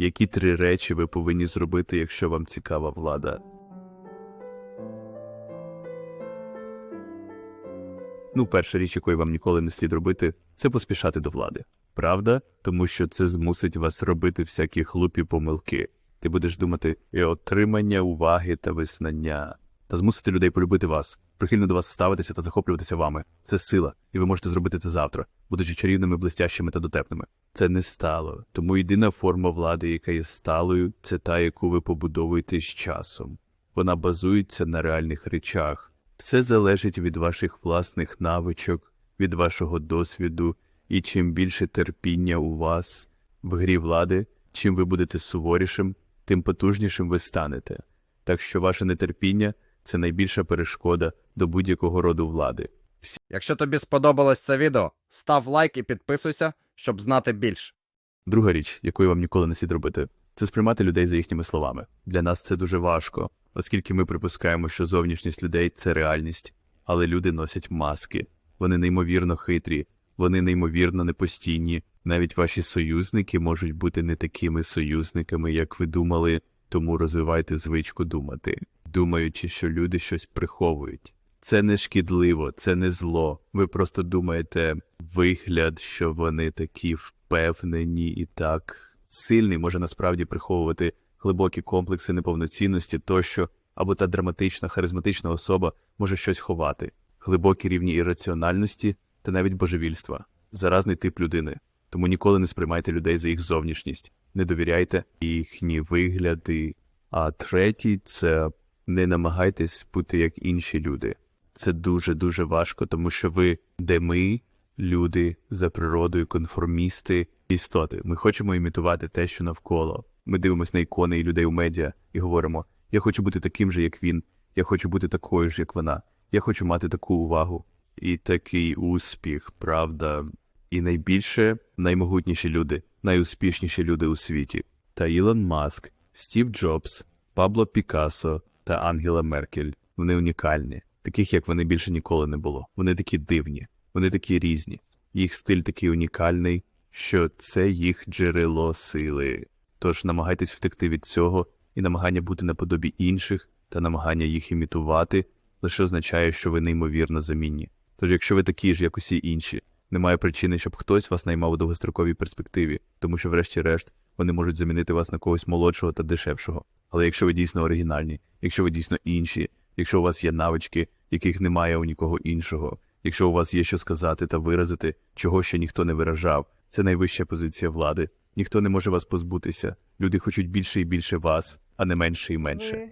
Які три речі ви повинні зробити, якщо вам цікава влада? Ну, перша річ, якої вам ніколи не слід робити, це поспішати до влади. Правда? Тому що це змусить вас робити всякі глупі помилки. Ти будеш думати і отримання уваги та визнання, та змусити людей полюбити вас, прихильно до вас ставитися та захоплюватися вами. Це сила, і ви можете зробити це завтра, будучи чарівними, блистящими та дотепними. Це не стало. Тому єдина форма влади, яка є сталою, це та, яку ви побудовуєте з часом. Вона базується на реальних речах. Все залежить від ваших власних навичок, від вашого досвіду, і чим більше терпіння у вас в грі влади, чим ви будете суворішим, тим потужнішим ви станете. Так що ваше нетерпіння це найбільша перешкода до будь-якого роду влади. Якщо тобі сподобалось це відео, став лайк і підписуйся, щоб знати більше. Друга річ, якої вам ніколи не слід робити, це сприймати людей за їхніми словами. Для нас це дуже важко, оскільки ми припускаємо, що зовнішність людей це реальність, але люди носять маски. Вони неймовірно хитрі, вони неймовірно непостійні. Навіть ваші союзники можуть бути не такими союзниками, як ви думали, тому розвивайте звичку думати, думаючи, що люди щось приховують. Це не шкідливо, це не зло. Ви просто думаєте вигляд, що вони такі впевнені і так сильний може насправді приховувати глибокі комплекси неповноцінності тощо, або та драматична, харизматична особа може щось ховати, глибокі рівні ірраціональності та навіть божевільства, заразний тип людини. Тому ніколи не сприймайте людей за їх зовнішність, не довіряйте їхні вигляди. А третій це не намагайтесь бути як інші люди. Це дуже дуже важко, тому що ви, де ми, люди за природою, конформісти, істоти. Ми хочемо імітувати те, що навколо. Ми дивимося на ікони і людей у медіа і говоримо: я хочу бути таким же, як він, я хочу бути такою ж, як вона, я хочу мати таку увагу і такий успіх, правда. І найбільше наймогутніші люди, найуспішніші люди у світі. Та Ілон Маск, Стів Джобс, Пабло Пікассо та Ангела Меркель. Вони унікальні, таких як вони більше ніколи не було. Вони такі дивні, вони такі різні. Їх стиль такий унікальний, що це їх джерело сили. Тож намагайтесь втекти від цього, і намагання бути наподобі інших та намагання їх імітувати лише означає, що ви неймовірно замінні. Тож, якщо ви такі ж, як усі інші, немає причини, щоб хтось вас наймав у довгостроковій перспективі, тому що, врешті-решт, вони можуть замінити вас на когось молодшого та дешевшого. Але якщо ви дійсно оригінальні, якщо ви дійсно інші, якщо у вас є навички, яких немає у нікого іншого, якщо у вас є що сказати та виразити, чого ще ніхто не виражав, це найвища позиція влади. Ніхто не може вас позбутися. Люди хочуть більше і більше вас, а не менше і менше.